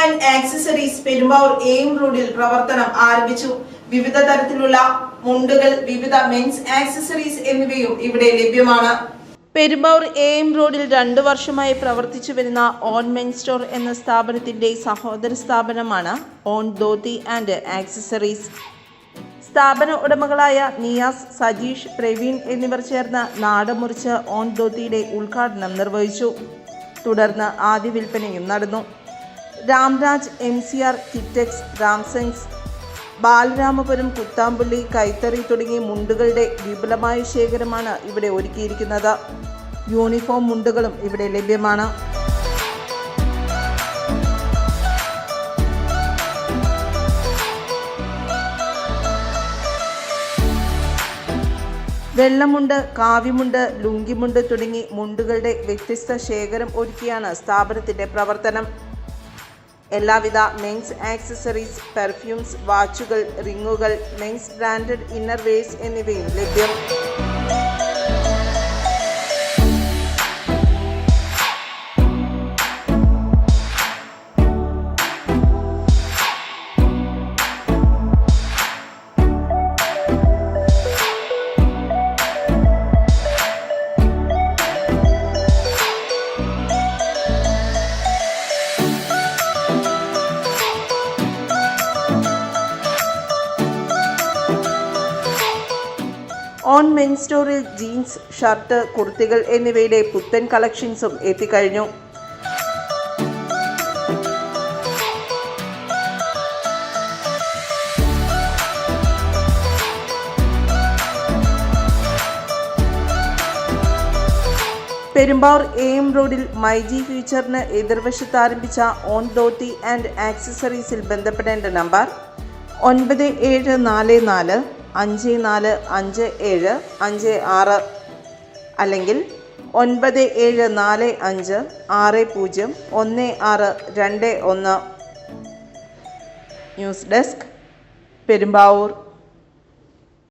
And accessories Perumbavoor aim റോഡിൽ പ്രവർത്തനം ആരംഭിച്ചു. വിവിധ തരത്തിലുള്ള മുണ്ടുകൾ വിവിധ മെൻസ് ആക്സസറീസ് എന്നിവയും ഇവിടെ ലഭ്യമാണ്. പെരുമ്പാവൂർ എയിം റോഡിൽ രണ്ടു വർഷമായി പ്രവർത്തിച്ചു വരുന്ന ഓൺ മെൻ സ്റ്റോർ എന്ന സ്ഥാപനത്തിന്റെ സഹോദര സ്ഥാപനമാണ് ഓൺ ധോത്തി ആൻഡ് ആക്സസറീസ് സ്ഥാപന ഉടമകളായ നിയാസ് സജീഷ് പ്രവീൺ എന്നിവർ ചേർന്ന് നാട് മുറിച്ച് ഓൺ ധോത്തിയുടെ ഉദ്ഘാടനം നിർവഹിച്ചു. തുടർന്ന് ആദ്യ വിൽപ്പനയും നടന്നു. Ramraj M C R Kitex Ramsens Balaramapuram Kuthampully കൈത്തറി തുടങ്ങിയ മുണ്ടുകളുടെ വിപുലമായ ശേഖരമാണ് ഇവിടെ ഒരുക്കിയിരിക്കുന്നത്. യൂണിഫോം മുണ്ടുകളും ഇവിടെ ലഭ്യമാണ്. വെള്ളമുണ്ട് കാവ്യമുണ്ട് ലുങ്കിമുണ്ട് തുടങ്ങി മുണ്ടുകളുടെ വ്യത്യസ്ത ശേഖരം ഒരുക്കിയാണ് സ്ഥാപനത്തിന്റെ പ്രവർത്തനം. എല്ലാവിധ മെൻസ് ആക്സസറീസ് പെർഫ്യൂംസ് വാച്ചുകൾ റിങ്ങുകൾ മെൻസ് ബ്രാൻഡഡ് ഇന്നർ വെയർസ് എന്നിവയും ലഭ്യം. ഓൺ മെൻ സ്റ്റോറിൽ ജീൻസ് ഷർട്ട് കുർത്തികൾ എന്നിവയുടെ പുത്തൻ കളക്ഷൻസും എത്തിക്കഴിഞ്ഞു. പെരുമ്പാവൂർ എ എം റോഡിൽ മൈജി ഫ്യൂച്ചറിന് എതിർവശത്ത് ആരംഭിച്ച ഓൺ ധോത്തി ആൻഡ് ആക്സസറീസിൽ ബന്ധപ്പെടേണ്ട നമ്പർ ഒൻപത് ഏഴ് നാല് നാല് അഞ്ച് നാല് അഞ്ച് ഏഴ് അഞ്ച് ആറ് അല്ലെങ്കിൽ ഒൻപത് ഏഴ് നാല് അഞ്ച് ആറ് പൂജ്യം ഒന്ന് ആറ് രണ്ട് ഒന്ന്. News desk Perumbavoor.